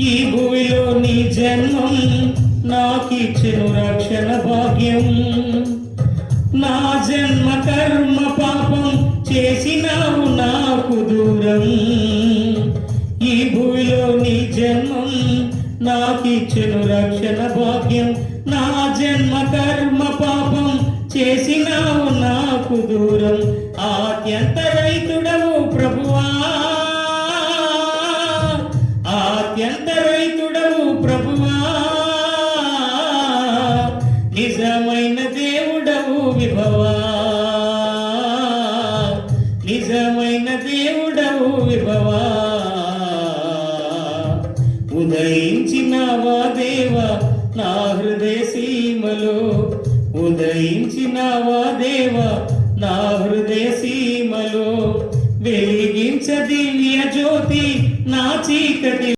ఈ భూమిలో నీ జన్మం నాకిచ్చెను రక్షణ భాగ్యం. నా జన్మ కర్మ పాపం చేసినావు నాకు దూరం. ఈ భూమిలో నీ జన్మం నాకిచ్చెను రక్షణ భాగ్యం. నా జన్మ కర్మ పాపం చేసినావు నాకు దూరం. ఆద్యంతరం అత్యంత రైతుడవు ప్రభువా? నిజమైన దేవుడవు విభవా? నిజమైన దేవుడవు విభవా? ఉదయించినవా దేవ నా హృదయ సీమలో? ఉదయించినవా దేవ నా హృదయ సీమలో? వెలిగించ దివ్య జ్యోతి నా చీకటి